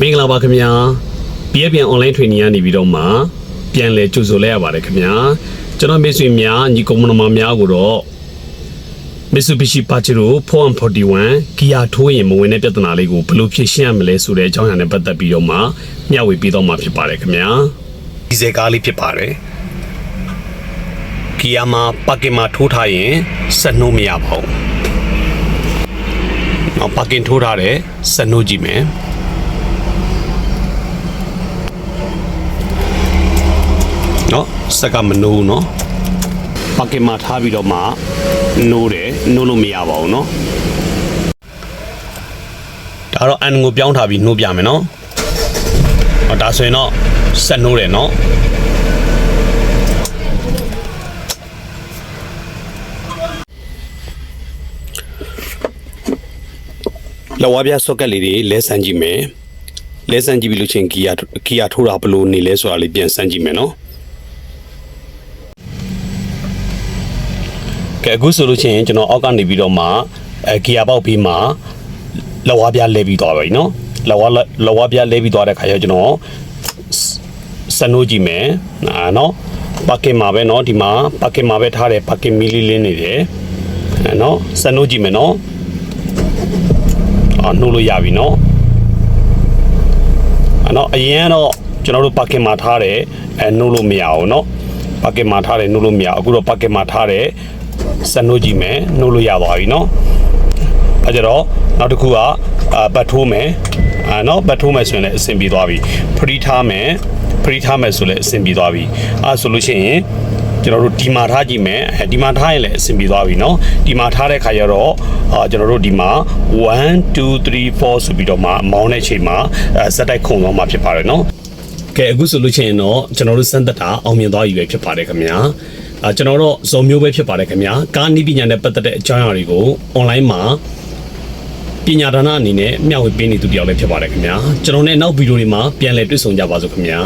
မင်္ဂလာပါခင်ဗျာ BFN online training ကနေပြီးတော့မှပြန်လဲကြိုဆိုလဲရပါတယ်ခင်ဗျာကျွန်တော်မိတ်ဆွေများညီကောင်မတော်များကိုတော့ Mitsubishi Pajero 441 Gear ထိုးရင်မဝင်တဲ့ပြဿနာလေးကိုဘယ်လိုဖြေရှင်းရမလဲဆိုတဲ့အကြောင်းအရာနဲ့ပတ်သက်ပြီးတော့မှမျှဝေပေးတော့မှာဖြစ်ပါတယ်ခင်ဗျာဒီဇယ်ကားလေးဖြစ်ပါတယ် Gear မှာပါကင်မှာထိုးထားရင်ဆက်နှိုးမရပါဘူးနောက်ပါကင်ထိုးထားတယ်ဆက်နှိုးကြည့်မယ် เนาะစက်ကမနိုးဘူးเนาะပါကင်မှာထားပြီးတော့မှနိုးတယ်နိုးလို့မရပါဘူးเนาะဒါတော့အန်ကိုပြောင်းထားပြီးနိုးပြမယ်เนาะဟောဒါဆိုရင်တော့ဆက်နိုးတယ်เนาะလောဝါပြဆော့ကက်လေးတွေလဲဆန်းကြည့်မယ်လဲဆန်းကြည့်ပြီးလို့ချင်းဂီယာဂီယာထိုးတာဘယ်လိုနေလဲဆိုတာလေးပြန်ဆန်းကြည့်မယ်เ ကဲအခုဆိုလို့ရှိရင်ကျွန်တော်အောက်ကနေပြီးတော့မှအဲဂီယာပေါက်ပြီးမှလောဝါပြလဲပြီးသွားပြီเนาะလောဝါလောဝါပြလဲပြီးသွားတဲ့ခါကျကျွန်တော်စနိုးကြည့်မယ်အာเนาะပါကင်မှာပဲเนาะဒီမှာပါကင်မှာပဲထားတယ်ပါကင်မီလီလင်းနေတယ်အဲเนาะစနိုးကြည့်မယ်เนาะအာနှိုးလို့ရပြီเนาะအနော်အရင်ကတော့ကျွန်တော်တို့ပါကင်မှာထားတယ်အဲနှိုးလို့မရဘူးเนาะပါကင်မှာထားတယ်နှိုးလို့မရဘူးအခုတော့ပါကင်မှာထားတယ် စနှိုးကြည့်မယ်နှိုးလို့ရသွားပြီเนาะအဲကြတော့နောက်တစ်ခုကအာဘတ်ထိုးမယ်အာเนาะဘတ်ထိုးမယ်ဆိုရင်လည်းအဆင်ပြေသွားပြီဖရီထားမယ်ဖရီထားမယ်ဆိုလည်းအဆင်ပြေသွားပြီအဲဆိုလို့ရှိရင်ကျွန်တော်တို့ဒီမှာထားကြည့်မယ်အဲဒီမှာထားရင်လည်းအဆင်ပြေသွားပြီเนาะဒီမှာထားတဲ့ခါကျတော့အာကျွန်တော်တို့ဒီမှာ1 2 3 4ဆိုပြီးတော့မှမောင်းတဲ့ချိန်မှာအဲစက်တိုက်ခုံသွားမှာဖြစ်ပါတယ်เนาะ ကဲအခုဆိုလို့ရှိရင်တော့ကျွန်တော်တို့စမ်းသက်တာအောင်မြင်သွားပြီပဲဖြစ်ပါတယ်ခင်ဗျာအာ ကျွန်တော်တို့ဇုံမျိုးပဲဖြစ်ပါတယ်ခင်ဗျာကားနီးပညာနဲ့ပတ်သက်တဲ့အကြောင်းအရာတွေကို online မှာပညာဒါနအနေနဲ့မျှဝေပေးနေသူတယောက်လည်းဖြစ်ပါတယ်ခင်ဗျာကျွန်တော်နဲ့နောက်ဗီဒီယိုတွေမှာပြန်လည်တွေ့ဆုံကြပါစို့ခင်ဗျာ